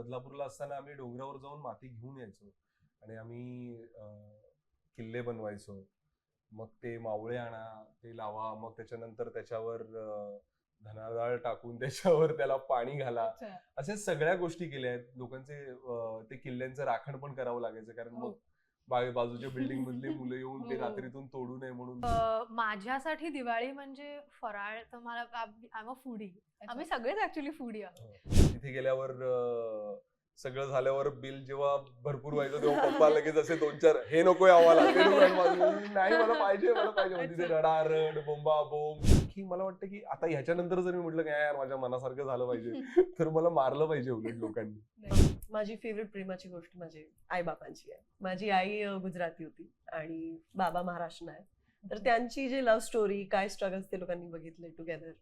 बदलापूरला असताना आम्ही डोंगरावर जाऊन माती घेऊन यायचो. आणि आम्ही किल्ले बनवायचो. मग ते मावळे आणा ते लावा मग त्याच्यानंतर त्याच्यावर अं, धनाडाळ टाकून त्याच्यावर त्याला पाणी घाला. असे सगळ्या गोष्टी केल्या आहेत. लोकांचे ते किल्ल्यांचं राखण पण करावं लागायचं. कारण हो. मग बाजूच्या बिल्डिंग मधली मुलं येऊन ते हो. रात्रीतून तोडू नये म्हणून. माझ्यासाठी दिवाळी म्हणजे फराळ तर मला आय एम फूडी. आम्ही सगळेच ऍक्च्युली फूडी आहोत. तिथे गेल्यावर सगळं झाल्यावर बिल जेव्हा भरपूर व्हायचं तेव्हा पप्पा लगेच असे दोन चार हे नकोय आम्हाला. ते नकोय आम्हाला." नाही मला पाहिजे मला पाहिजे. तिथे रडा रड बोंबा बोंब. की मला वाटतं की आता ह्याच्यानंतर जर मी म्हटलं काय यार माझ्या मनासारखं झालं पाहिजे तर मला मारलं पाहिजे उलट लोकांनी. माझी फेवरेट प्रेमाची गोष्ट माझी आई बाबांची आहे. माझी आई गुजराती होती आणि बाबा महाराष्ट्र आहे. तर त्यांची जी लव्ह स्टोरी काय स्ट्रगल्स ते लोकांनी बघितले टुगेदर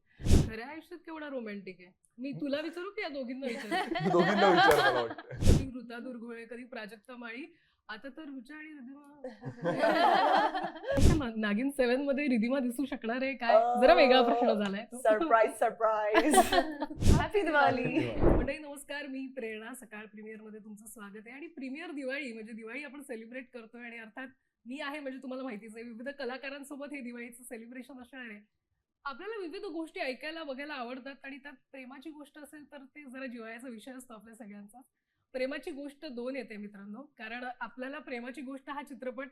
खऱ्या आयुष्यात केवढा रोमॅन्टिक आहे. मी तुला विचारू की या दोघींना विचारू? दोघींना विचार मला वाटतं कधी ऋता दुर्गुळे कधी प्राजक्ता माळी आता तर रुचा आणि रिधिमा. नागिन सेव्हनमध्ये रिधिमा दिसू शकणार आहे काय? जरा वेगळा प्रश्न झालाय तो. सरप्राईज सरप्राईज हॅपी दिवाळी मंडळी नमस्कार. मी प्रेरणा सकाळ प्रीमियरमध्ये तुमचं स्वागत आहे. आणि प्रीमियर दिवाळी म्हणजे दिवाळी आपण सेलिब्रेट करतोय आणि अर्थात मी आहे म्हणजे तुम्हाला माहितीच आहे विविध कलाकारांसोबत हे दिवाळीचं सेलिब्रेशन असणार आहे. आपल्याला विविध गोष्टी ऐकायला बघायला आवडतात आणि त्यात प्रेमाची गोष्ट असेल तर ते जरा जिवाळ्याचा विषय असतो आपल्या सगळ्यांचा. प्रेमाची गोष्ट दोन येते मित्रांनो. कारण आपल्याला प्रेमाची गोष्ट हा चित्रपट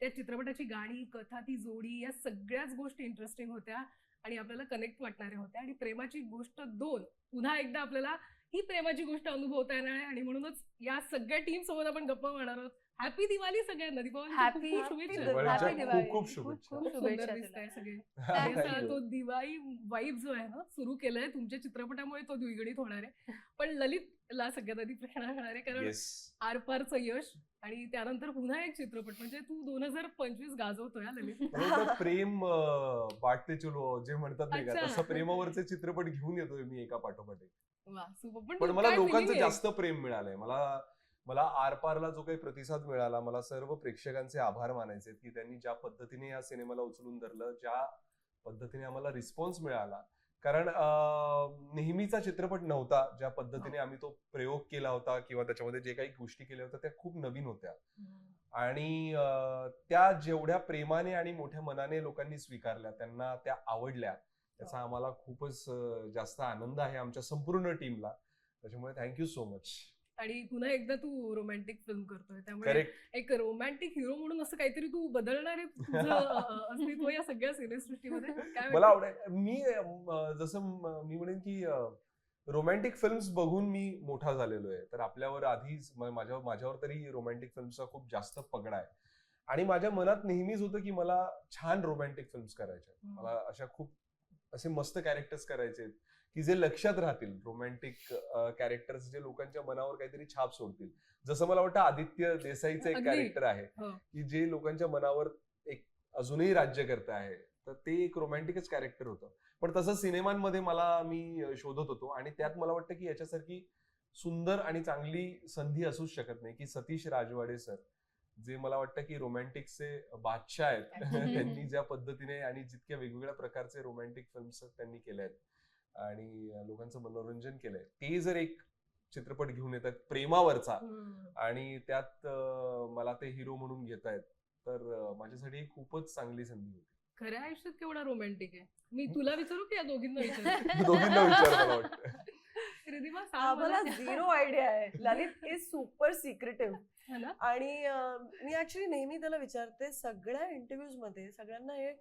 त्या चित्रपटाची गाणी कथा ती जोडी या सगळ्याच गोष्टी इंटरेस्टिंग होत्या आणि आपल्याला कनेक्ट वाटणाऱ्या होत्या. आणि प्रेमाची गोष्ट दोन पुन्हा एकदा आपल्याला ही प्रेमाची गोष्ट अनुभवता येणार आहे आणि म्हणूनच या सगळ्या टीम सोबत आपण गप्पा मारणार आहोत. हॅपी दिवाळी सगळ्यांना खूप दिवाळी. खूप खूप शुभेच्छा. सगळे. तो दिवाळी वाईब जो आहे ना सुरू केलाय तुमच्या चित्रपटामुळे तो द्विगुणित होणार आहे पण ललितला सगळ्यात आधी प्रश्न असणार आहे कारण आरपारचं यश आणि त्यानंतर पुन्हा एक चित्रपट म्हणजे तू दोन हजार पंचवीस गाजवतोय हा ललित वाटतं प्रेम अं, बाटते चलो जे म्हणतात नाही का. तसं प्रेमावरचे चित्रपट घेऊन येतोय मी एका पाठोपाठ. पण तू मला लोकांचं? जास्त प्रेम मिळालंय मला मला आरपारला जो काही प्रतिसाद मिळाला मला सर्व प्रेक्षकांचे आभार मानायचे की त्यांनी ज्या पद्धतीने या सिनेमाला उचलून धरलं ज्या पद्धतीने आम्हाला रिस्पॉन्स मिळाला. कारण नेहमीचा चित्रपट नव्हता ज्या पद्धतीने आम्ही तो प्रयोग केला होता किंवा त्याच्यामध्ये जे काही गोष्टी केल्या होत्या त्या खूप नवीन होत्या. आणि त्या जेवढ्या प्रेमाने आणि मोठ्या मनाने लोकांनी स्वीकारल्या त्यांना त्या आवडल्या त्याचा आम्हाला खूपच जास्त आनंद आहे आमच्या संपूर्ण टीमला. त्याच्यामुळे थँक्यू सो मच. आणि पुन्हा एकदा तू रोमॅन्टिक फिल्म करतोय. त्यामुळे एक रोमॅन्टिक हिरो म्हणून असं काहीतरी तू बदलणार आहे या सगळ्या सिनेसृष्टीमध्ये काय मला? आवडेल. मी जसं म- म्हणेन की रोमॅन्टिक फिल्म्स बघून मी मोठा झालेलो आहे. तर आपल्यावर आधीच माझ्या माझ्यावर तरी रोमॅन्टिक फिल्मचा खूप जास्त पगडा आहे. आणि माझ्या मनात नेहमीच होतं की मला छान रोमॅन्टिक फिल्म्स करायच्या. मला अशा खूप असे मस्त कॅरेक्टर्स करायचे की जे लक्षात राहतील रोमॅन्टिक कॅरेक्टर्स जे लोकांच्या मनावर काहीतरी छाप सोडतील. जसं मला वाटतं आदित्य देसाईचं एक. कॅरेक्टर आहे हो. की जे लोकांच्या मनावर एक अजूनही राज्य करत आहे. तर ते एक रोमॅन्टिकच कॅरेक्टर होतं. पण तसं सिनेमांमध्ये मला मी शोधत होतो आणि त्यात मला वाटतं की याच्यासारखी सुंदर आणि चांगली संधी असूच शकत नाही की सतीश राजवाडे सर जे मला वाटतं की रोमॅन्टिकचे बादशाह आहेत. त्यांनी ज्या पद्धतीने आणि जितक्या वेगवेगळ्या प्रकारचे रोमॅन्टिक फिल्म्स त्यांनी केल्या आहेत. आणि लोकांचं मनोरंजन केलंय. ते जर एक चित्रपट घेऊन येतात प्रेमावरचा. आणि त्यात अं, मला ते हिरो म्हणून घेत आहेत तर माझ्यासाठी ही खूपच चांगली संधी होती. खऱ्या आयुष्यात केवढा रोमॅन्टिक आहे. मी तुला विचारू की या दोघींना विचारू? दोघींना विचार मला वाटतं. रिधिमा सांग आम्हाला मला. झिरो आयडिया आहे. ललित इज सुपर सिक्रेटिव्ह है ना? आणि मी ऍक्च्युली नेहमी त्याला विचारते सगळ्या इंटरव्ह्यूजमध्ये सगळ्यांना हे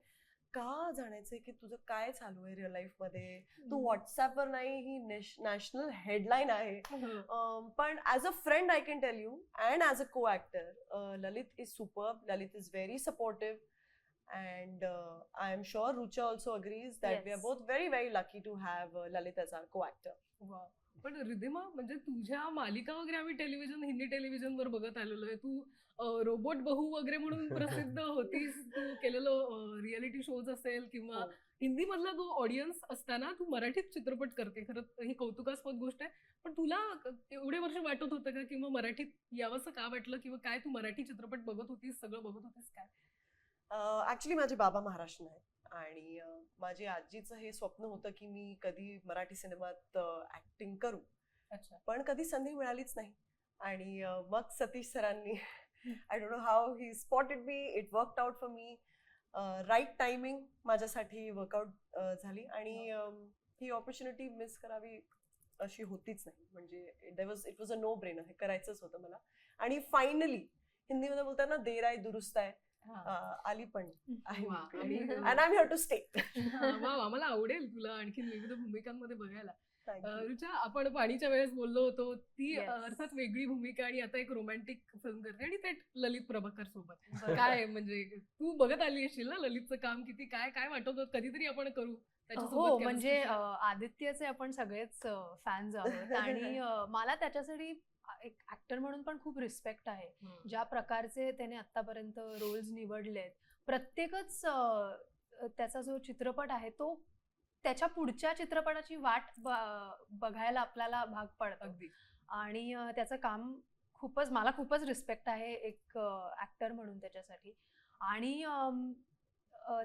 का जाणायचंय? की तुझं काय चालू आहे रिअल लाईफमध्ये? तू व्हॉट्सअपवर नाही ही नॅशनल हेडलाईन आहे. हो. पण as a friend I can tell you and as a co actor Lalit is super Lalit is very supportive and I am sure Rucha also agrees that we are. Both very very lucky to have Lalit as our co actor वा. पण रिधिमा म्हणजे तुझ्या मालिका वगैरे आम्ही television Hindi television वर बघत आलेलो आहे. तू रोबोट बहू वगैरे म्हणून प्रसिद्ध होतीस तू केलेलं रियालिटी शोज असेल किंवा हो. हिंदी मधला जो ऑडियन्स असताना तू मराठीत चित्रपट करते खरं ही कौतुकास्पद गोष्ट आहे. पण तुला एवढे वर्ष वाटत होतं का किंवा मराठीत यावंसं का वाटलं किंवा काय तू मराठी चित्रपट बघत होतीस सगळं बघत होतीस काय? ऍक्च्युली माझे बाबा महाराष्ट्र आहेत. आणि माझी आजीचं हे स्वप्न होतं की मी कधी मराठी सिनेमात ऍक्टिंग करू. अच्छा. पण कधी संधी मिळालीच नाही. आणि मग सतीश सरांनी I don't know how he spotted me it worked out for me right timing माझ्यासाठी वर्कआउट झाली. आणि अं, ही ऑपॉर्च्युनिटी मिस करावी अशी होतीच नाही. म्हणजे it was it was a no brainer हे करायचंच होतं मला. आणि फायनली हिंदीमध्ये बोलताना देर आहे दुरुस्त आहे. आली पण आहे. आय टू स्टे मला आवडेल तुला आणखी विविध भूमिकांमध्ये बघायला. रुचा आपण पाणीच्या वेळेस बोललो होतो ती अर्थात वेगळी भूमिका आणि आता एक रोमॅन्टिक फिल्म करते आणि ते ललित प्रभाकर सोबत. काय म्हणजे तू बघत आली असशील ना ललितचं काम किती काय काय वाटत होतं कधीतरी आपण करू हो म्हणजे आदित्यचे आपण सगळेच फॅन्स आहोत आणि मला त्याच्यासाठी एक ऍक्टर म्हणून पण खूप रिस्पेक्ट आहे. ज्या प्रकारचे त्याने आतापर्यंत रोल्स निवडलेत प्रत्येकच त्याचा जो चित्रपट आहे तो त्याच्या पुढच्या चित्रपटाची वाट बघायला आपल्याला भाग पडतं. अगदी. आणि त्याचं काम खूपच मला खूपच रिस्पेक्ट आहे एक ऍक्टर म्हणून त्याच्यासाठी. आणि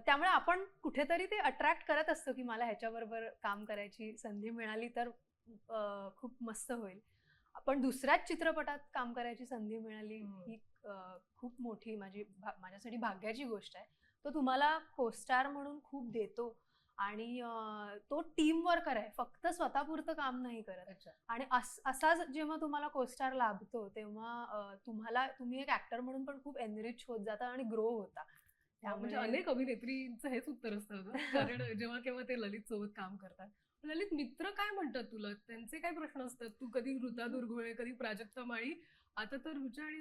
त्यामुळे आपण कुठेतरी ते अट्रॅक्ट करत असतो की मला ह्याच्याबरोबर काम करायची संधी मिळाली तर खूप मस्त होईल. पण दुसऱ्याच चित्रपटात काम करायची संधी मिळाली. ही खूप मोठी माझी माझ्यासाठी भाग्याची गोष्ट आहे. तो तुम्हाला कोस्टार म्हणून खूप देतो. आणि तो टीम वर्कर आहे फक्त स्वतःपुरतं काम नाही करत. आणि अस- असाच जेव्हा तुम्हाला कोस्टार लाभतो तेव्हा तुम्हाला तुम्ही एक ऍक्टर म्हणून पण खूप एनरिच होत जाता आणि ग्रो होता. म्हणजे त्यामुळे- अनेक अभिनेत्रींचं हेच उत्तर असतं. कारण जेव्हा केव्हा ते ललित सोबत काम करतात. ललित मित्र काय म्हणतात तुला? त्यांचे काय प्रश्न असतात? तू कधी ऋता दुर्गुळे कधी प्राजक्ता माळी? आता तर रुचा आणि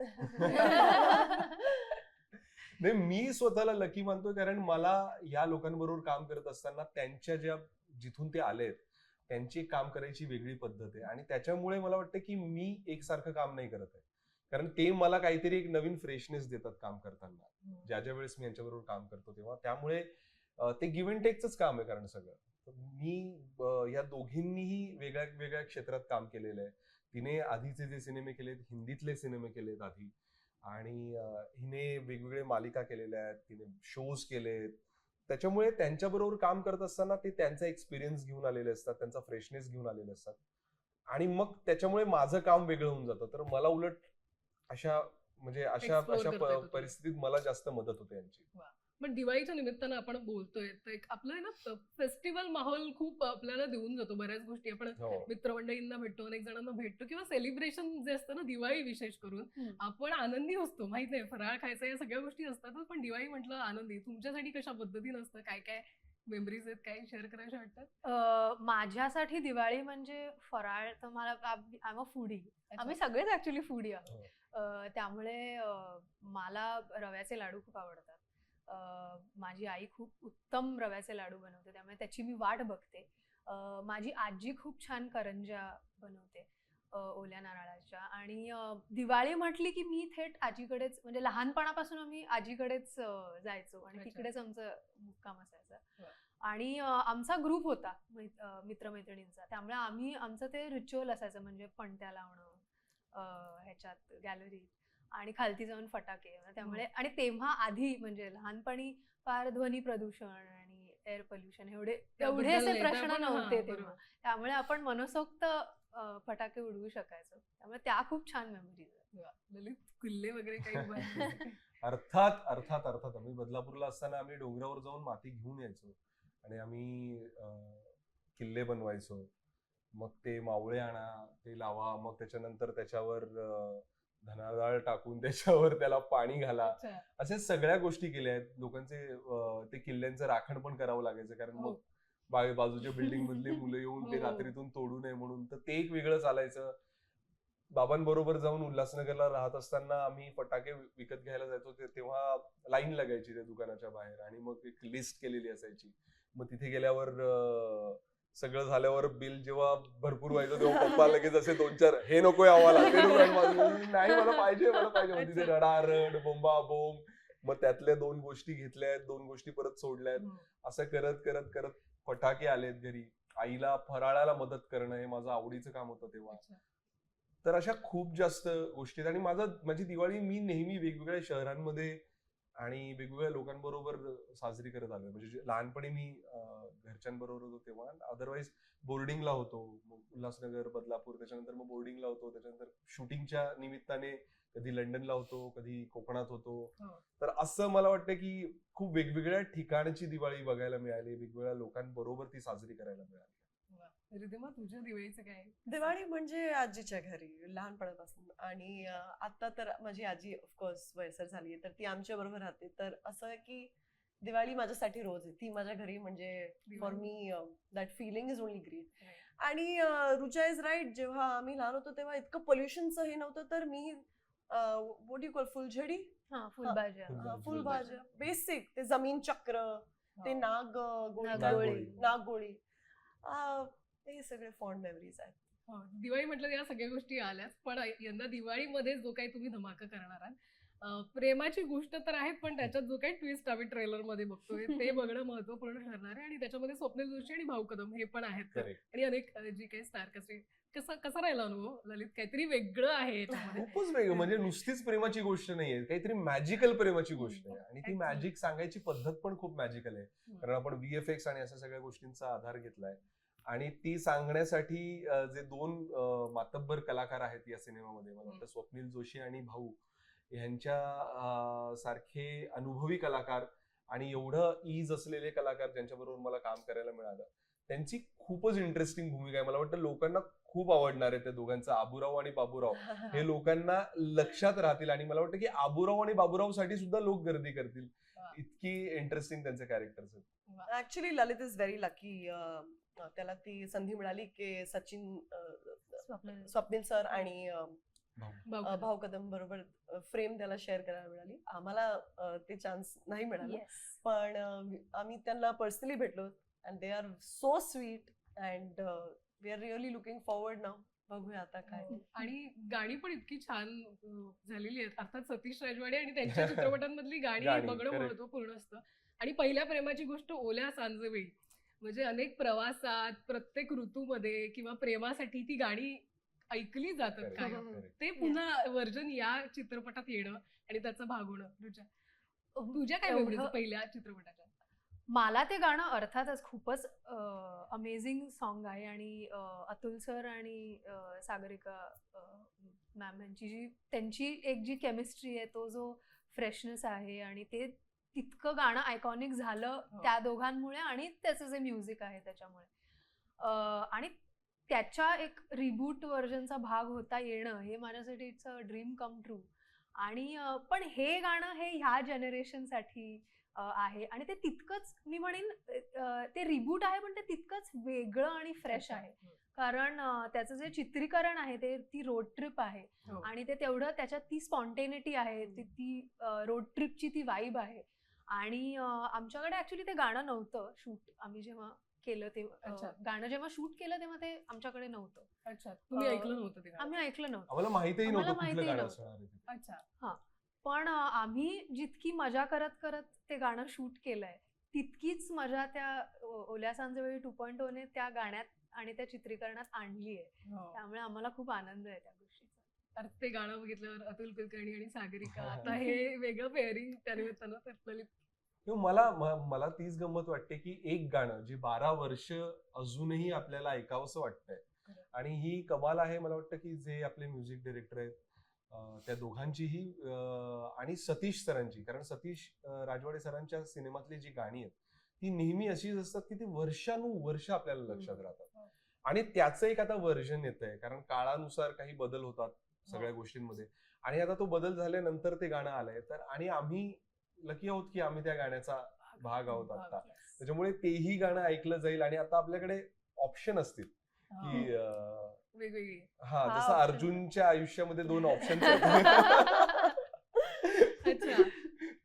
नाही मी स्वतःला लकी मानतोय कारण मला या लोकांबरोबर काम करत असताना त्यांच्या ज्या जिथून ते आलेत त्यांची काम करायची वेगळी पद्धत आहे. आणि त्याच्यामुळे मला वाटतं की मी एकसारखं काम नाही करत आहे. कारण ते मला काहीतरी एक नवीन फ्रेशनेस देतात काम करताना. ज्या ज्या वेळेस मी यांच्याबरोबर काम करतो तेव्हा. त्यामुळे ते गिव्ह अँड टेकच काम आहे कारण सगळं. मी या दोघींनीही वेगळ्या वेगळ्या क्षेत्रात काम केलेलं आहे. तिने आधीचे जे सिनेमे केलेत हिंदीतले सिनेमे केलेत आधी. आणि हिने वेगवेगळे मालिका केलेल्या आहेत तिने शोज केलेत त्याच्यामुळे त्यांच्याबरोबर काम करत असताना ते त्यांचा एक्सपिरियन्स घेऊन आलेले असतात त्यांचा फ्रेशनेस घेऊन आलेले असतात. आणि मग त्याच्यामुळे माझं काम वेगळं होऊन जातं. तर मला उलट अशा म्हणजे अशा अशा. परिस्थितीत मला जास्त मदत होते यांची. पण दिवाळीच्या निमित्तानं आपण बोलतोय तर एक आपलं आहे ना फेस्टिवल माहोल खूप आपल्याला देऊन जातो बऱ्याच गोष्टी. आपण हो. मित्रमंडळींना भेटतो अनेक जणांना भेटतो किंवा सेलिब्रेशन जे असतं ना दिवाळी विशेष करून. आपण आनंदी असतो माहीत आहे फराळ खायचा या सगळ्या गोष्टी असतातच पण दिवाळी म्हटलं आनंदी. तुमच्यासाठी कशा पद्धतीनं असतं? काय काय मेमरीज आहेत? काय शेअर करायचे वाटतात अं, माझ्यासाठी दिवाळी म्हणजे फराळ तर मला आय एम अ फूडी आम्ही सगळेच ऍक्च्युली फूडी आहोत. हो. त्यामुळे मला रव्याचे लाडू खूप आवडतात. माझी आई खूप उत्तम रव्याचे लाडू बनवते त्यामुळे त्याची मी वाट बघते. माझी आजी खूप छान करंज्या बनवते ओल्या नारळाच्या. आणि दिवाळी म्हटली की मी थेट आजीकडेच म्हणजे लहानपणापासून आम्ही आजीकडेच जायचो आणि. तिकडेच आमचं मुक्काम असायचं. आणि आमचा ग्रुप होता मित्रमैत्रिणींचा. त्यामुळे आम्ही आमचं ते रिच्युअल असायचं म्हणजे पणत्या लावणं ह्याच्यात गॅलरीत आणि खालती जाऊन फटाके. त्यामुळे आणि तेव्हा आधी म्हणजे लहानपणी फार ध्वनी प्रदूषण आणि एअर पोल्युशन एवढे नाही, त्या प्रश्न हा, नव्हते. तेव्हा. त्यामुळे आपण मनसोक्त फटाके उडवू शकायचो. त्यामुळे त्या खूप छान मेमरीज ललित किल्ले वगैरे काही? अर्थात अर्थात अर्थात. आम्ही बदलापूरला असताना आम्ही डोंगरावर जाऊन माती घेऊन यायचो. आणि आम्ही किल्ले बनवायचो. मग ते मावळे आणा ते लावा. मग त्याच्यानंतर त्याच्यावर धनाडाळ टाकून त्याच्यावर त्याला पाणी घाला. अशा सगळ्या गोष्टी केल्या आहेत. लोकांचे ते किल्ल्यांचं राखण पण करावं लागायचं. कारण हो. मग बा- बाजूच्या बिल्डिंग मधले मुलं येऊन ते हो. रात्रीतून तोडू नये म्हणून. तर ते एक वेगळं चालायचं. बाबांबरोबर जाऊन उल्हासनगरला राहत असताना आम्ही फटाके विकत घ्यायला जायचो. तेव्हा लाईन लागायची त्या दुकानाच्या बाहेर. आणि मग एक लिस्ट केलेली असायची. मग तिथे गेल्यावर सगळं झाल्यावर बिल जेव्हा भरपूर व्हायचं तेव्हा पप्पा लगेच असे दोन चार हे नकोय आम्हाला. ते नकोय आम्हाला." नाही मला पाहिजे मला पाहिजे. मग तिथे रडारड बोंबा बोंब मग त्यातल्या दोन गोष्टी घेतल्या आहेत दोन गोष्टी परत सोडल्या आहेत. असं करत करत करत फटाके आलेत घरी. आईला फराळाला मदत करणं हे माझं आवडीचं काम होतं तेव्हा. तर अशा खूप जास्त गोष्टी आहेत. आणि माझा माझी दिवाळी मी नेहमी वेगवेगळ्या शहरांमध्ये आणि वेगवेगळ्या लोकांबरोबर साजरी करत आलोय. म्हणजे जे- लहानपणी मी अं, घरच्यांबरोबर होतो तेव्हा अदरवाईज बोर्डिंगला होतो. उल्हासनगर बदलापूर त्याच्यानंतर मग बोर्डिंगला होतो. त्याच्यानंतर शूटिंगच्या निमित्ताने कधी लंडनला होतो कधी कोकणात होतो. हो. तर असं मला वाटतं की खूप वेगवेगळ्या ठिकाणची दिवाळी बघायला मिळाली. वेगवेगळ्या लोकांबरोबर ती साजरी करायला मिळाली. रिधिमा तुझ्या दिवाळीचं काय? दिवाळी म्हणजे आजीच्या घरी लहानपणापासून. आणि आता तर माझी आजी ऑफकोर्स वयसर झाली आहे तर ती आमच्या बरोबर राहते. तर असं आहे की दिवाळी माझ्यासाठी रोज आहे. ती माझ्या घरी म्हणजे for. Me that feeling is only great. आणि रुचा इज राईट जेव्हा आम्ही लहान होतो तेव्हा इतकं पोल्युशनचं हे नव्हतं तर मी वॉट यू कॉल फुलझडी? हा फुलभाज्या. फुलभाज्या. बेसिक ते जमीन चक्र ते हो. नाग गोळी. नागोळी. हे सगळे फॉन्ड मेमरीज आहेत. दिवाळी म्हटलं या सगळ्या गोष्टी आल्याच. पण यंदा दिवाळीमध्ये जो काही तुम्ही धमाका करणार आहात प्रेमाची गोष्ट तर आहे पण त्याच्यात जो काही ट्विस्ट आम्ही ट्रेलरमध्ये बघतोय ते बघणं महत्त्वपूर्ण ठरणार आहे. आणि त्याच्यामध्ये स्वप्नील जोशी आणि भाऊ कदम हे पण आहेत. आणि अनेक जी काही स्टार कसे कसा कसा राहिला अनुभव ललित? काहीतरी वेगळं आहे खूपच वेगळं. म्हणजे नुसतीच प्रेमाची गोष्ट नाहीये. काहीतरी मॅजिकल प्रेमाची गोष्ट आहे. आणि ती. मॅजिक सांगायची पद्धत पण खूप मॅजिकल आहे. कारण आपण व्हीएफएक्स आणि अशा सगळ्या गोष्टींचा आधार घेतलाय. आणि ती सांगण्यासाठी जे दोन मातब्बर कलाकार आहेत या सिनेमामध्ये मला वाटतं स्वप्नील जोशी आणि भाऊ ह्यांच्या अं, सारखे अनुभवी कलाकार आणि एवढं ईज असलेले कलाकार ज्यांच्याबरोबर मला काम करायला मिळालं. त्यांची खूपच इंटरेस्टिंग भूमिका आहे. मला वाटतं लोकांना खूप आवडणार आहे त्या दोघांचं आबुराव आणि बाबूराव. हे लोकांना लक्षात राहतील आणि मला वाटतं की आबुराव आणि बाबूरावसाठी सुद्धा लोक गर्दी करतील. इतकी इंटरेस्टिंग त्यांचे कॅरेक्टर्स आहेत. Actually Lalit is very lucky त्याला ती संधी मिळाली की सचिन स्वप्नील. सर आणि भाऊ अं, कदम. बरोबर फ्रेम त्याला शेअर करायला मिळाली आम्हाला ते चान्स नाही मिळाले. पण आम्ही त्यांना पर्सनली भेटलो and they are so sweet and we are really looking forward नाव बघूया आता काय हो. आणि गाणी पण इतकी छान झालेली आहेत अर्थात सतीश राजवाडे आणि त्यांच्या चित्रपटांमधली गाणी बघणं. महत्त्वपूर्ण असतं आणि पहिल्या प्रेमाची गोष्ट ओल्या सांजवेळी म्हणजे अनेक प्रवासात प्रत्येक ऋतूमध्ये किंवा प्रेमासाठी ती गाणी ऐकली जातात काय correct. ते पुन्हा वर्जन या चित्रपटात येणं आणि त्याचा भाग होणं रुचा तुझ्या काय पहिल्या चित्रपटाच्या? मला ते गाणं अर्थातच खूपच अमेझिंग सॉन्ग आहे आणि अतुल सर आणि सागरिका मॅम यांची जी त्यांची एक जी केमिस्ट्री आहे तो जो फ्रेशनेस आहे आणि ते तितकं गाणं आयकॉनिक झालं हो. त्या दोघांमुळे आणि त्याचं जे म्युझिक आहे त्याच्यामुळे. आणि त्याच्या एक रिबूट व्हर्जनचा भाग होता येणं हे माझ्यासाठी it's a dream come true आणि पण हे गाणं हे ह्या जनरेशनसाठी आहे. आणि ते तितकंच मी म्हणेन ते रिबूट आहे पण ते तितकंच वेगळं आणि फ्रेश आहे. कारण त्याचं जे चित्रीकरण आहे ते ती रोड ट्रिप आहे. हो. आणि ते तेवढं त्याच्यात ती स्पॉन्टेनिटी आहे ती ती रोड ट्रिपची ती वाईब आहे. आणि अ, आमच्याकडे ऍक्च्युली ते गाणं नव्हतं शूट आम्ही जेव्हा केलं ते अ, अच्छा. गाणं जेव्हा शूट केलं तेव्हा ते आमच्याकडे नव्हतं अच्छा तुम्ही अं, ऐकलं नव्हतं ते गाणं? आम्ही ऐकलं नव्हतं आम्हाला माहितही आम्हाला नव्हतं कुठलं माहितीही गाणं नव्हतं. असणार आहे ते. अच्छा पण अ, आम्ही जितकी मजा करत करत ते गाणं शूट केलंय तितकीच मजा त्या ओ- ओल्या सांजवेळी टू पॉईंट ने त्या गाण्यात आणि त्या चित्रीकरणात आणली आहे हो. त्यामुळे आम्हाला खूप आनंद आहे त्या गोष्टीचा अरे ते गाणं बघितल्यावर अतुल कुलकर्णी आणि सागरिका आता हे वेगळं पेअरिंग त्यानिमित्तानं तर मला मला तीच गंमत वाटते की एक गाणं जे बारा वर्ष अजूनही आपल्याला ऐकावंसं वाटतंय. आणि ही कमाल आहे मला वाटतं की जे आपले म्युझिक डिरेक्टर आहेत त्या दोघांचीही आणि सतीश सरांची. कारण सतीश राजवाडे सरांच्या सिनेमातली जी गाणी आहेत ती नेहमी अशीच असतात की ती वर्षानुवर्ष आपल्याला लक्षात. राहतात. आणि त्याचं एक आता व्हर्जन येत आहे कारण काळानुसार काही बदल होतात. सगळ्या हो. गोष्टींमध्ये आणि आता तो बदल झाल्यानंतर ते गाणं आलंय तर आणि आम्ही लकी आहोत की आम्ही त्या गाण्याचा भाग आहोत आता त्याच्यामुळे तेही गाणं ऐकलं जाईल आणि आता आपल्याकडे ऑप्शन असतील हा. की हा जसं. अर्जुनच्या आयुष्यामध्ये दोन ऑप्शन.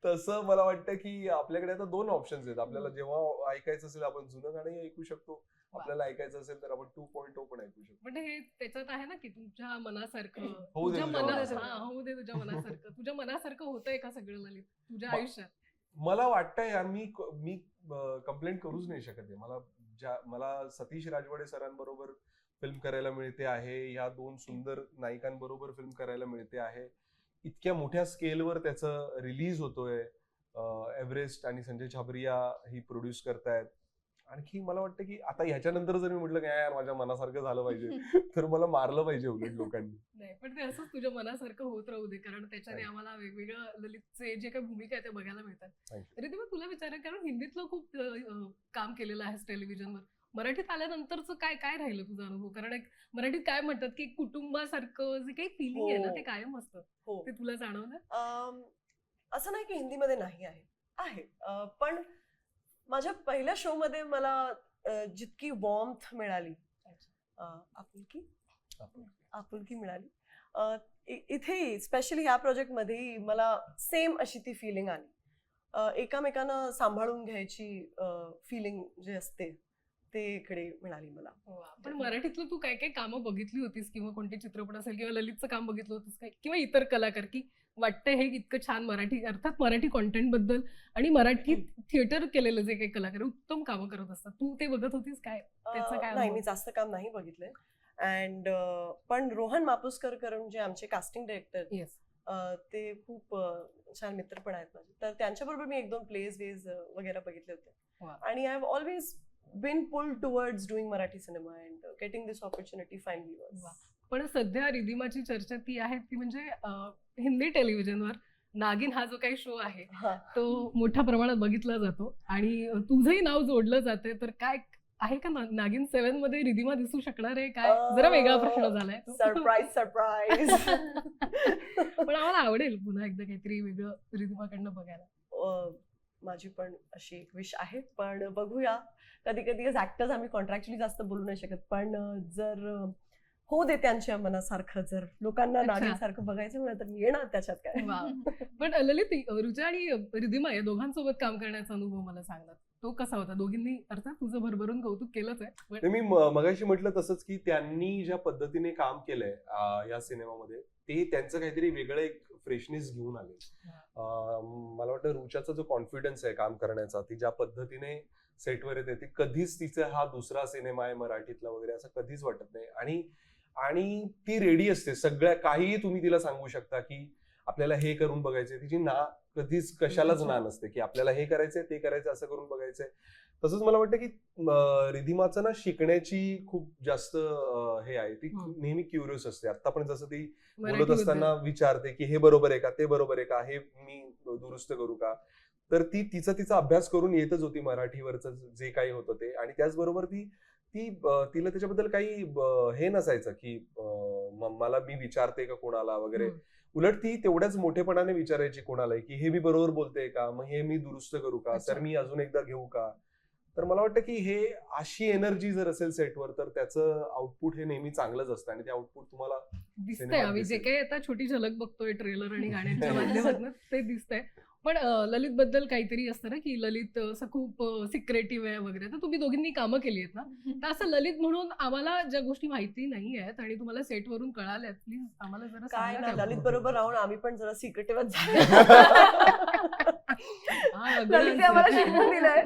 तसं मला वाटतं की आपल्याकडे आता दोन ऑप्शन्स आहेत. आपल्याला जेव्हा ऐकायचं असेल आपण जुनं गाणंही ऐकू शकतो. आपल्याला ऐकायचं असेल तर आपण टू पॉईंट पण ऐकू शकतो. म्हणजे हे त्याच्यात आहे ना की तुझ्या मनासारखं तुझ्या तुझ्या मना मनासारखं. दे तुझ्या मनासारखं. तुझ्या मनासारखं होतंय का सगळं ललित? तुझ्या आयुष्यात? मला वाटतंय यार मी मी कंप्लेंट करूच नाही शकत आहे. मला ज्या मला सतीश राजवाडे सरांबरोबर फिल्म करायला मिळते आहे. ह्या दोन सुंदर नायिकांबरोबर फिल्म करायला मिळते आहे. इतक्या मोठ्या स्केलवर त्याचं रिलीज होतोय. एव्हरेस्ट आणि संजय छाबरिया ही प्रोड्यूस करतायत. आणखी मला वाटतं की आता ह्याच्यानंतर जर मी म्हटलं की "नाही यार माझ्या मनासारखं झालं पाहिजे तर मला मारलं पाहिजे उलट लोकांनी. नाही पण ते असंच तुझ्या मनासारखं होत राहू दे. कारण त्याच्याने. आम्हाला वेगवेगळं ललितचे जे काही भूमिका आहे ते बघायला मिळतात. तरी ते तुला विचारेल कारण हिंदीतलं खूप काम केलेलं आहेस टेलिव्हिजनवर मराठीत आल्यानंतरचं काय काय राहिलं तुझा अनुभव? कारण एक मराठीत काय म्हणतात की कुटुंबासारखं जे काही फिलिंग आहे ना हो. ते कायम असतं. हो. ते तुला जाणवलं? असं नाही की हिंदीमध्ये नाही आहे. आहे. पण माझ्या पहिल्या शो मध्ये मला जितकी वॉर्मथ मिळाली आपुलकी? आपुलकी. मिळाली. इथेही स्पेशली ह्या प्रोजेक्टमध्येही मला सेम अशी ती फिलिंग आली. एकामेकांना सांभाळून घ्यायची फिलिंग जे असते ते इकडे मिळाली मला. पण मराठीतलं तू काय काय कामं बघितली होतीस? किंवा कोणते चित्रपट असेल किंवा ललितचं काम बघितलं होतीस काय? किंवा इतर कलाकार की वाटतं हे इतकं छान मराठी अर्थात मराठी कॉन्टेंटबद्दल आणि मराठीत थिएटर केलेलं जे काही कलाकार उत्तम कामं करत असतात. तू ते बघत होतीस काय? त्याचं काय नाही? मी जास्त काम नाही बघितलंय. अँड पण रोहन मापुसकर करून जे आमचे कास्टिंग डिरेक्टर येस ते खूप छान मित्र पण आहेत माझे. तर त्यांच्याबरोबर मी एक दोन प्लेज वेज वगैरे बघितले होते. आणि I have always been pull towards doing Marathi cinema and getting this opportunity fine वा. पण सध्या रिधिमाची चर्चा ती आहे ती म्हणजे अं, हिंदी टेलिव्हिजनवर नागिन हा जो काही शो आहे तो मोठ्या प्रमाणात बघितला जातो. आणि तुझंही नाव जोडलं जाते तर काय आहे का ना- नागिन सेव्हनमध्ये रिधिमा दिसू शकणार आहे काय? जरा वेगळा प्रश्न झालाय तो. सरप्राईज सरप्राईज पण आम्हाला आवडेल पुन्हा एकदा काहीतरी वेगळं रिधिमाकडनं बघायला. माझी पण अशी एक विश आहे. पण बघूया. कधी कधी ऍक्टर्स आम्ही कॉन्ट्रॅक्च्युअली जास्त बोलू नाही शकत. पण जर होऊ दे त्यांच्या मनासारखं जर लोकांना अच्छा. नागिन सारखं बघायचं म्हणलं तर मी येणार त्याच्यात काय? वा. पण ललित रुचा आणि रिधिमा या दोघांसोबत काम करण्याचा अनुभव मला सांगतात तो कसा होता? दोघींनी अर्थात तुझं भरभरून कौतुक केलंच आहे पण मी म- मगाशी म्हटलं तसंच की त्यांनी ज्या पद्धतीने काम केलंय अं, या सिनेमामध्ये ते त्यांचं काहीतरी वेगळं एक फ्रेशनेस घेऊन आले. अं, मला वाटतं रुचाचा जो कॉन्फिडन्स आहे काम करण्याचा ती ज्या पद्धतीने सेटवर येते ती कधीच तिचा हा दुसरा सिनेमा आहे मराठीतला वगैरे असं कधीच वाटत नाही. आणि आणि ती रेडी असते. सगळ्या काहीही तुम्ही तिला सांगू शकता की आपल्याला हे करून बघायचंय तिची ना कधीच कशालाच ना नसते की आपल्याला हे करायचंय ते करायचं असं करून बघायचंय. तसंच मला वाटतं की रिधिमाचं ना शिकण्याची खूप जास्त हे आहे. ती. नेहमी क्युरियस असते. आता पण जसं ती बोलत. असताना विचारते की हे बरोबर आहे का ते बरोबर आहे का हे मी दुरुस्त करू का? तर ती तिचा तिचा अभ्यास करून येतच होती मराठीवरचं जे काही होतं ते. आणि त्याचबरोबर ती ती तिला त्याच्याबद्दल काही हे नसायचं की मला मी विचारते का कोणाला वगैरे. उलट ती तेवढ्याच मोठेपणाने विचारायची कोणाला की हे मी बरोबर बोलते का मग हे मी दुरुस्त करू का. तर मी अजून एकदा घेऊ का तर मला वाटतं की हे अशी एनर्जी जर असेल सेटवर तर त्याचं आउटपुट हे नेहमी चांगलंच असतं आणि ते आउटपुट तुम्हाला दिसतंय आम्ही जे. काही आता छोटी झलक बघतोय ट्रेलर आणि गाण्यांच्या माध्यमातून ते दिसतंय पण ललित बद्दल काहीतरी असतं ना की ललित असं खूप सिक्रेटिव्ह आहे वगैरे. तर तुम्ही दोघींनी कामं केली आहेत ना? तर असं ललित म्हणून आम्हाला ज्या गोष्टी माहिती नाही आहेत आणि तुम्हाला सेटवरून कळाल्यात प्लीज आम्हाला जरा काय ना. ललित बरोबर राहून आम्ही पण जरा सिक्रेटिव्हच हा, दिलंय.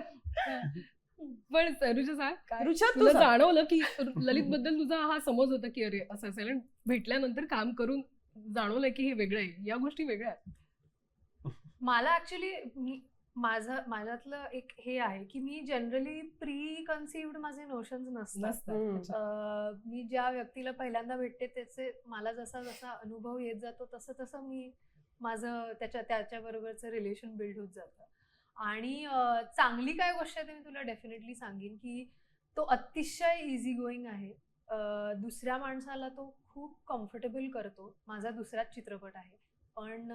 पण सरुजा सांग रुचा तुला जाणवलं की ललित बद्दल तुझा हा समज होता की अरे असं असेल भेटल्यानंतर काम करून जाणवलं की हे वेगळं आहे. या गोष्टी वेगळ्या आहेत. मला ऍक्च्युली मी माझं माझ्यातलं एक हे आहे की मी जनरली प्री कन्सिव्ड माझे नोशन्स नसतात. मी ज्या व्यक्तीला पहिल्यांदा भेटते त्याचे मला जसा जसा अनुभव येत जातो तसं तसं मी माझं त्याच्या त्याच्याबरोबरचं रिलेशन बिल्ड होत जातं. आणि चांगली काय गोष्ट आहे ते मी तुला डेफिनेटली सांगेन की तो अतिशय इझी गोईंग आहे. दुसऱ्या माणसाला तो खूप कम्फर्टेबल करतो. माझा दुसराच चित्रपट आहे. पण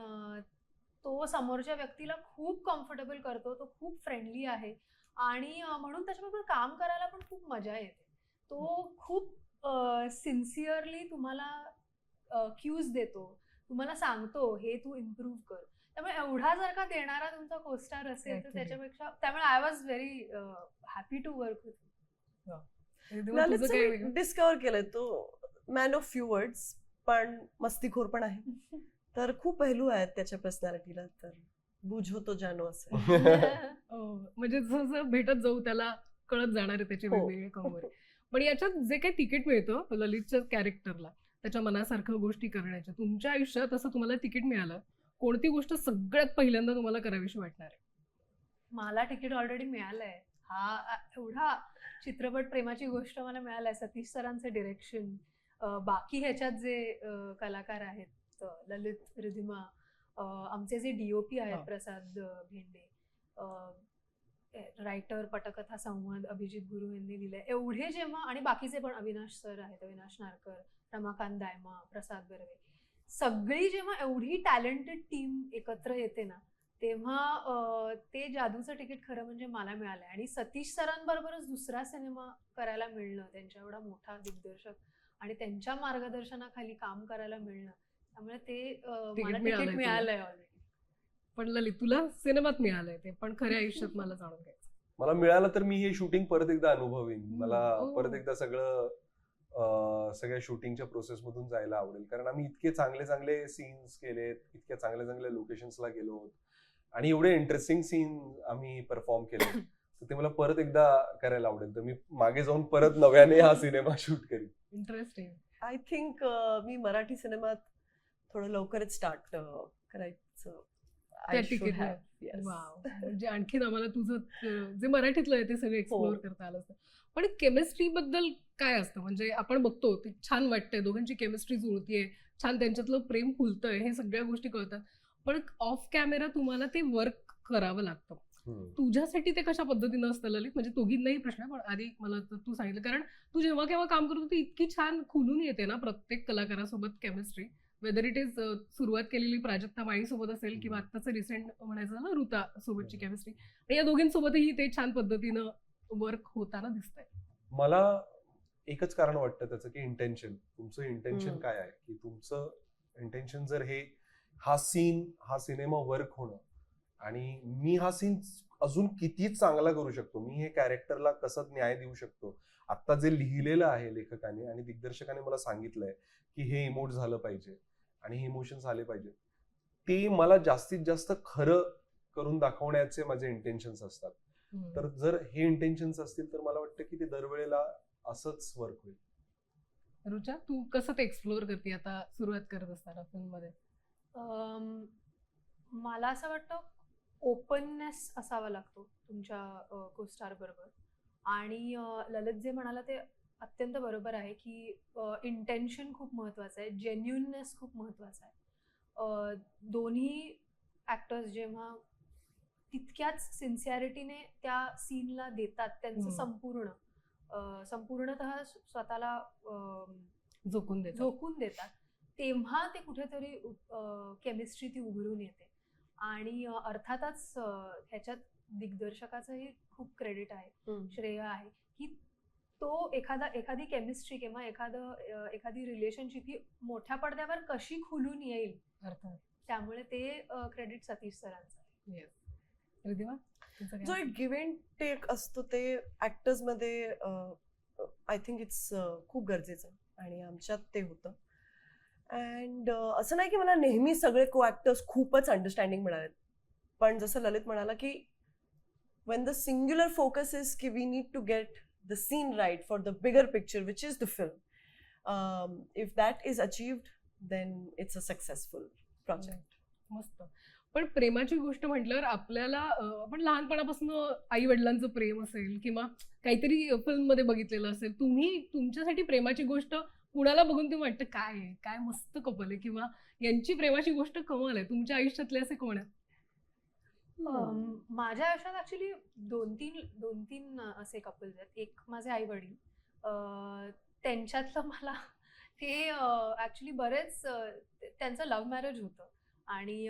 तो समोरच्या व्यक्तीला खूप कम्फर्टेबल करतो तो खूप फ्रेंडली आहे. आणि म्हणून त्याच्याबरोबर काम करायला पण खूप मजा येते. तो खूप सिन्सिअरली तुम्हाला क्यूज देतो. तुम्हाला सांगतो हे तू इम्प्रूव्ह कर. त्यामुळे एवढा जर का देणारा तुमचा कोस्टार असेल तर. त्याच्यापेक्षा त्यामुळे I was very happy to work with? Discover केलंय तो मॅन ऑफ फ्यू वर्ड्स पण मस्तीखोर पण आहे. तर खूप पहलू आहेत त्याच्या पर्सनॅलिटीला तर बुझो तो जानो असं. हो, म्हणजे जसं जसं भेटत जाऊ त्याला कळत जाणार आहे त्याचे हो. वेगवेगळे पण याच्यात जे काही तिकीट मिळतं ललितच्या कॅरेक्टरला त्याच्या मनासारखं गोष्टी करण्याच्या तुमच्या आयुष्यात असं तुम्हाला तिकीट मिळालं कोणती गोष्ट सगळ्यात पहिल्यांदा तुम्हाला करावीशी वाटणार आहे? मला तिकीट ऑलरेडी मिळालंय. हा एवढा चित्रपट प्रेमाची गोष्ट मला मिळालाय सतीश सरांचं डिरेक्शन बाकी ह्याच्यात जे कलाकार आहेत अ, ललित रिधिमा आमचे जे डीओपी आहेत. प्रसाद भेंडे रायटर पटकथा संवाद अभिजित गुरु यांनी लिहिलंय एवढे जेव्हा आणि बाकीचे पण अविनाश सर आहेत अविनाश नारकर रमाकांत दायमा प्रसाद बर्वे. सगळी जेव्हा एवढी टॅलेंटेड टीम एकत्र येते ना तेव्हा ते जादूचं तिकीट खरं म्हणजे मला मिळालंय. आणि सतीश सरांबरोबरच दुसरा सिनेमा करायला मिळणं त्यांच्या एवढा मोठा दिग्दर्शक आणि त्यांच्या मार्गदर्शनाखाली काम करायला मिळणं त्यामुळे ते तिकीट मला मिळालंय ऑलरेडी पण ललित तुला सिनेमात मिळालंय ते पण खऱ्या आयुष्यात मला जाणून घ्यायचं. मला मिळालं तर मी हे शूटिंग परत एकदा अनुभवीन. मला ओ. परत एकदा सगळं सगळ्या शूटिंगच्या प्रोसेस मधून जायला आवडेल. कारण आम्ही इतके चांगले चांगले सीन्स केलेत इतक्या चांगल्या चांगल्या लोकेशन्सला गेलो आणि एवढे इंटरेस्टिंग सीन आम्ही परफॉर्म केले तर ते मला परत एकदा करायला आवडेल. तर मी मागे जाऊन परत नव्याने हा सिनेमा शूट करीन. इंटरेस्टिंग आय थिंक मी मराठी सिनेमात थोडं लवकरच स्टार्ट करायचं. म्हणजे आणखीन आम्हाला तुझं जे मराठीतलं आहे ते सगळं एक्सप्लोअर हो. करता आलं असतं. पण केमिस्ट्री बद्दल काय असतं? म्हणजे आपण बघतो ते छान वाटतंय. दोघांची केमिस्ट्री जुळतीये. छान त्यांच्यातलं प्रेम फुलतंय. हे सगळ्या गोष्टी कळतात. पण ऑफ कॅमेरा तुम्हाला ते वर्क करावं लागतं. तुझ्यासाठी ते कशा पद्धतीनं असतं ललित? म्हणजे दोघींनाही प्रश्न पण आधी मला तू सांगितलं. कारण तू जेव्हा केव्हा काम करतो ती इतकी छान खुलून येते ना प्रत्येक कलाकारासोबत केमिस्ट्री वेदर इट इज सुरुवात केलेली प्राजक्ता माळीसोबत असेल किंवा आत्ताचं रिसेंट म्हणायचं झालं ऋता सोबतची. केमिस्ट्री आणि या दोघींसोबतही ते छान पद्धतीनं वर्क होताना दिसतंय. मला एकच कारण वाटतं त्याचं की इंटेन्शन तुमचं इंटेन्शन. काय आहे? की तुमचं इंटेन्शन जर हे हा सीन हा सिनेमा वर्क होणं आणि मी हा सीन अजून किती चांगला करू शकतो? मी हे कॅरेक्टरला कसं न्याय देऊ शकतो? आता जे लिहिलेलं आहे लेखकाने आणि दिग्दर्शकाने मला सांगितलंय की हे इमोट झालं पाहिजे. आणि हे इमोशन्स आले पाहिजे ते मला जास्तीत जास्त खरं करून दाखवण्याचे माझे इंटेन्शन्स असतात. तर जर हे इंटेन्शन्स असतील तर मला वाटतं की ते दरवेळेला असंच वर्क होईल. रुचा तू कसं ते एक्सप्लोअर करते आता सुरुवात करत असताना फिल्ममध्ये अम, मला असं वाटतं ओपननेस असावा लागतो तुमच्या कोस्टार बरोबर. आणि ललित जे म्हणाला ते अत्यंत बरोबर आहे की इंटेन्शन खूप महत्वाचं आहे जेन्युननेस खूप महत्त्वाचा आहे दोन्ही ॲक्टर्स जेव्हा तितक्याच सिन्सिअरिटीने त्या सीनला देतात त्यांचं. संपूर्ण संपूर्णतः स्वतःला झोकून देतो झोकून देतात तेव्हा ते कुठेतरी केमिस्ट्री ती उघडून येते आणि अर्थातच ह्याच्यात दिग्दर्शकाचंही खूप क्रेडिट आहे. श्रेय आहे की तो एखादा एखादी केमिस्ट्री किंवा एखादं एखादी रिलेशनशिप ही मोठ्या पडद्यावर कशी खुलून येईल? अर्थात. त्यामुळे ते क्रेडिट सतीश सरांचं. जो एक गिव्ह अँड टेक असतो ते ऍक्टर्समध्ये आय थिंक इट्स खूप गरजेचं आहे. आणि आमच्यात ते होतं. अँड असं नाही की मला नेहमी सगळे को ऍक्टर्स खूपच अंडरस्टँडिंग मिळालेत. पण जसं ललित म्हणाला की when the singular focus is की we need to get the scene right for the bigger picture which is the film if that is achieved, then it's a successful project. मस्त. पण प्रेमाची गोष्ट म्हटल्यावर आपल्याला आपण लहानपणापासून आई वडिलांचं प्रेम असेल किंवा काहीतरी फिल्ममध्ये बघितलेलं असेल तुम्ही तुमच्यासाठी प्रेमाची गोष्ट कुणाला बघून तुम्ही वाटतं काय आहे? काय मस्त कपल आहे? किंवा यांची प्रेमाची गोष्ट कमाल आहे. तुमच्या आयुष्यातले असे कोण आहे माझ्या आयुष्यात ऍक्च्युली दोन तीन दोन तीन असे कपल्स आहेत. एक माझे आई वडील त्यांच्यातलं मला ते ऍक्च्युली बरेच त्यांचं लव्ह मॅरेज होतं. आणि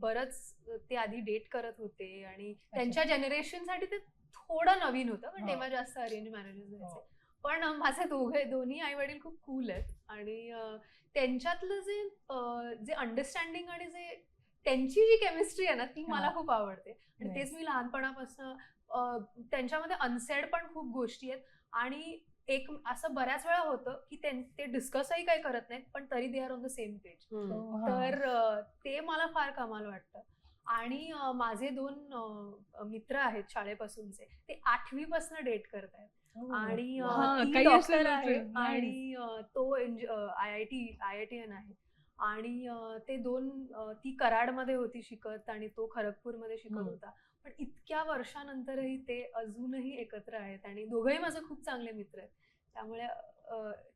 बरंच ते आधी डेट करत होते. आणि त्यांच्या जनरेशनसाठी ते थोडं नवीन होतं पण हा. तेव्हा जास्त अरेंज मॅरेजेस हो. व्हायचे. पण माझे दोघे दोन्ही आई वडील खूप कूल आहेत. आणि त्यांच्यातलं जे जे अंडरस्टँडिंग आणि जे त्यांची जी केमिस्ट्री आहे ना ती मला हा. खूप आवडते. आणि. तेच मी लहानपणापासून त्यांच्यामध्ये अनसेड पण खूप गोष्टी आहेत. आणि एक असं बऱ्याच वेळा होतं की ते डिस्कसही काही करत नाहीत पण तरी they are on the same page. तर ते मला फार कमाल वाटतं. आणि माझे दोन मित्र आहेत शाळेपासूनचे ते आठवी पासून डेट करत आणि हा. आणि अ, तो I I T I I T N आहे. आणि ते दोन ती कराडमध्ये होती शिकत आणि तो खरगपूरमध्ये शिकत. होता. पण इतक्या वर्षानंतरही ते अजूनही एकत्र आहेत आणि दोघंही माझे खूप चांगले मित्र आहेत. त्यामुळे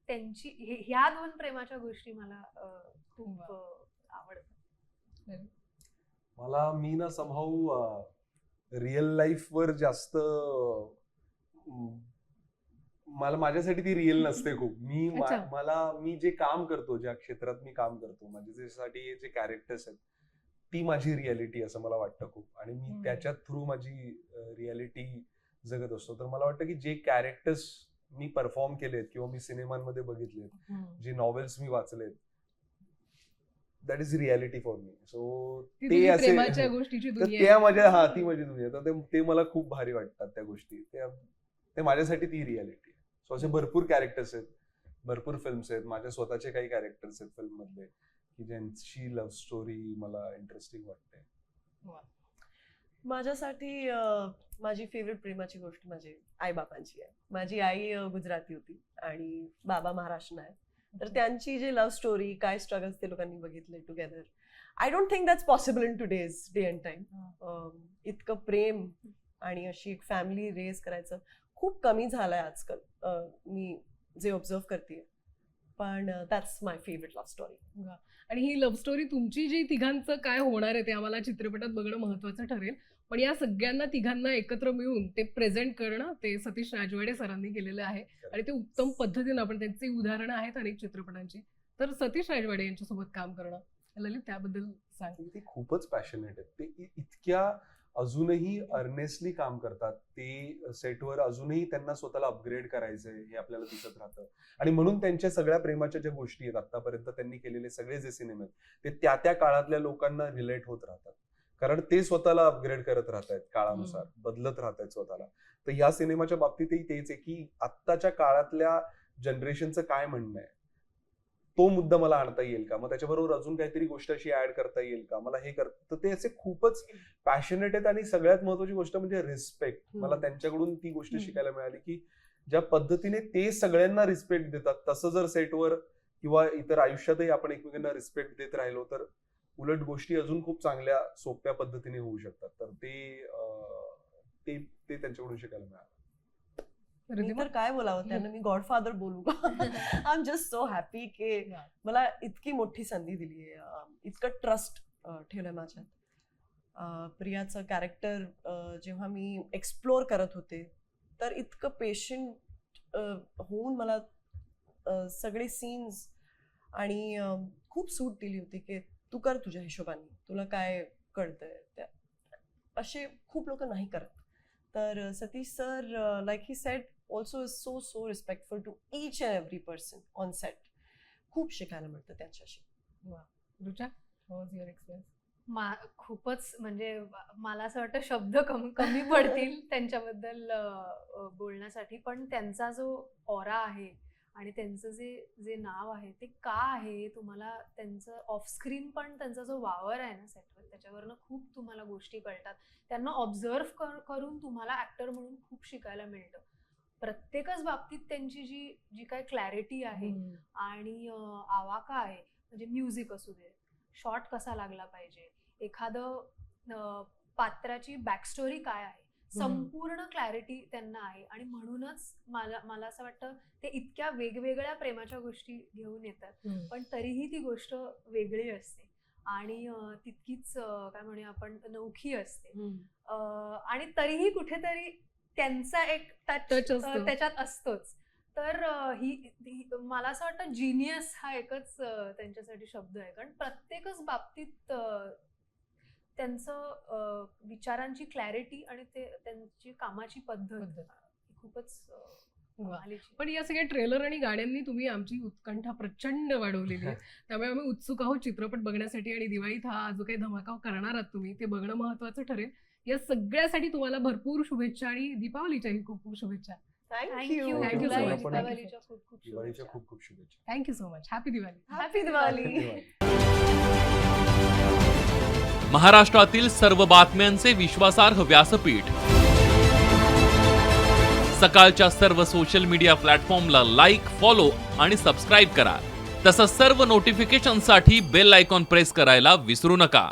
त्यांची हे- ह्या दोन प्रेमाच्या गोष्टी मला खूप आवडतात. मला मी ना समहाऊ रिअल लाईफ वर जास्त मला माझ्यासाठी ती रिअल नसते खूप. मी अच्छा. मला मी जे काम करतो ज्या क्षेत्रात मी काम करतो माझ्यासाठी जे कॅरेक्टर्स आहेत ती माझी रियालिटी असं मला वाटतं खूप. आणि मी हम्म. त्याच्या थ्रू माझी रियालिटी जगत असतो. तर मला वाटतं की जे कॅरेक्टर्स मी परफॉर्म केलेत किंवा मी सिनेमांमध्ये बघितलेत जे नॉवेल्स मी वाचलेत that is reality for me so ती ते तुझी असे प्रेमाच्या गोष्टीची तर दुनिया त्या आहे. माझ्या हा ती माझी दुनिया तर ते- ते मला खूप भारी वाटतात त्या गोष्टी. त्या ते माझ्यासाठी ती रियालिटी सो असे भरपूर कॅरेक्टर्स आहेत. भरपूर फिल्म्स आहेत. माझ्या स्वतःचे काही कॅरेक्टर्स आहेत फिल्म मधले की ज्यांची लव्ह स्टोरी मला इंटरेस्टिंग वाटते. माझ्यासाठी माझी फेवरेट प्रेमाची गोष्ट माझी आई बाबांची आहे. माझी आई गुजराती होती आणि बाबा महाराष्ट्र आहे तर त्यांची जी लव्ह स्टोरी काय स्ट्रगल्स ते लोकांनी बघितले together I don't think that's possible in today's day and time इतकं प्रेम आणि अशी एक फॅमिली रेज करायचं खूप कमी झालंय आजकाल. मी जे ऑब्झर्व करते. पण that's my favourite love story आणि ही लव्ह स्टोरी तुमची जी तिघांचं काय होणार आहे ते आम्हाला चित्रपटात बघणं महत्वाचं ठरेल. पण या सगळ्यांना तिघांना एकत्र मिळून ते प्रेझेंट करणं ते सतीश राजवाडे सरांनी केलेलं आहे. आणि ते उत्तम पद्धतीनं आपण त्यांची उदाहरणं आहेत अनेक चित्रपटांची. तर सतीश राजवाडे यांच्यासोबत काम करणं. ललित त्याबद्दल सांग. ते खूपच पॅशनेट आहेत. ते इतक्या अजूनही अर्नेस्टली काम करतात. ते सेटवर अजूनही त्यांना स्वतःला अपग्रेड करायचंय हे आपल्याला दिसत राहतं. आणि म्हणून त्यांच्या सगळ्या प्रेमाच्या ज्या गोष्टी आहेत आतापर्यंत त्यांनी केलेले सगळे जे सिनेमे आहेत ते त्या त्या काळातल्या लोकांना रिलेट होत राहतात. कारण ते स्वतःला अपग्रेड करत राहत आहेत काळानुसार बदलत राहत आहेत स्वतःला. तर ह्या सिनेमाच्या बाबतीतही तेच आहे की आत्ताच्या काळातल्या जनरेशनचं काय म्हणणं आहे? तो मुद्दा मला आणता येईल का? मग त्याच्याबरोबर अजून काहीतरी गोष्ट अशी ऍड करता येईल का? मला हे कर तर ते असे खूपच पॅशनेट आहेत आणि सगळ्यात महत्वाची गोष्ट म्हणजे रिस्पेक्ट. मला त्यांच्याकडून ती गोष्ट. शिकायला मिळाली की ज्या पद्धतीने ते सगळ्यांना रिस्पेक्ट देतात. तसं जर सेटवर किंवा इतर आयुष्यातही आपण एकमेकांना रिस्पेक्ट देत राहिलो तर उलट गोष्टी अजून खूप चांगल्या सोप्या पद्धतीने होऊ शकतात. तर ते ते त्यांच्याकडून शिकायला मिळालं. मी? तर काय बोलावं त्यांना? मी गॉडफादर बोलू का? I am just so happy की. मला इतकी मोठी संधी दिली आहे. इतकं ट्रस्ट ठेवलंय माझ्यात. प्रियाचं कॅरेक्टर जेव्हा मी एक्सप्लोर करत होते तर इतकं पेशंट होऊन मला सगळे सीन्स आणि खूप सूट दिली होती की तू कर तुझ्या हिशोबाने. तुला काय कळतंय? त्या असे खूप लोक नाही करत. तर Satish sir like he set also is so so respectful to each and every person on set खूप शिकायला मिळतं त्यांच्याशी. रुचा युअर एक्सपिरियन्स मा खूपच म्हणजे मला असं वाटतं शब्द कमी कमी पडतील त्यांच्याबद्दल बोलण्यासाठी. पण त्यांचा जो ऑरा आहे आणि त्यांचं जे जे नाव आहे ते का आहे तुम्हाला त्यांचं ऑफस्क्रीन पण त्यांचा जो वावर आहे ना सेटवर त्याच्यावरनं खूप तुम्हाला गोष्टी कळतात. त्यांना ऑब्झर्व कर करून तुम्हाला ऍक्टर म्हणून खूप शिकायला मिळतं. प्रत्येकच बाबतीत त्यांची जी जी काय क्लॅरिटी आहे आणि आवाका आहे म्हणजे म्युझिक असू दे शॉट कसा लागला पाहिजे एखादं पात्राची बॅकस्टोरी काय आहे संपूर्ण क्लॅरिटी त्यांना आहे आणि म्हणूनच मला मला असं वाटतं ते इतक्या वेगवेगळ्या प्रेमाच्या गोष्टी घेऊन येतात. पण तरीही ती गोष्ट वेगळी असते आणि तितकीच काय म्हणूया आपण नौखी असते. आणि तरीही कुठेतरी त्यांचा एक टच. त्याच्यात असतोच. तर ही मला असं वाटतं जिनियस हा एकच त्यांच्यासाठी शब्द आहे. कारण प्रत्येकच बाबतीत त्यांचं विचारांची क्लॅरिटी आणि ते त्यांची कामाची पद्धत खूपच. पण या सगळ्या ट्रेलर आणि गाण्यांनी तुम्ही आमची उत्कंठा प्रचंड वाढवलेली आहे. त्यामुळे आम्ही उत्सुक आहोत चित्रपट बघण्यासाठी आणि दिवाळीत हा जो काही धमाका करणार आहात तुम्ही ते बघणं महत्वाचं ठरेल. या सगळ्यासाठी तुम्हाला भरपूर शुभेच्छा आणि दीपावलीच्याही खूप खूप शुभेच्छा. Thank you thank you Thank you so तुलाही much. दीपावलीच्या खूप खूप दिवाळीच्या शुभेच्छा खूप खूप शुभेच्छा. Thank you so much happy Diwali happy Diwali महाराष्ट्रातील सर्व बातम्यांचे विश्वासार्ह व्यासपीठ. सकाळच्या सर्व सोशल मीडिया प्लॅटफॉर्मला लाईक फॉलो आणि सबस्क्राईब करा. तसंच सर्व नोटिफिकेशनसाठी बेल आयकॉन प्रेस करायला विसरू नका.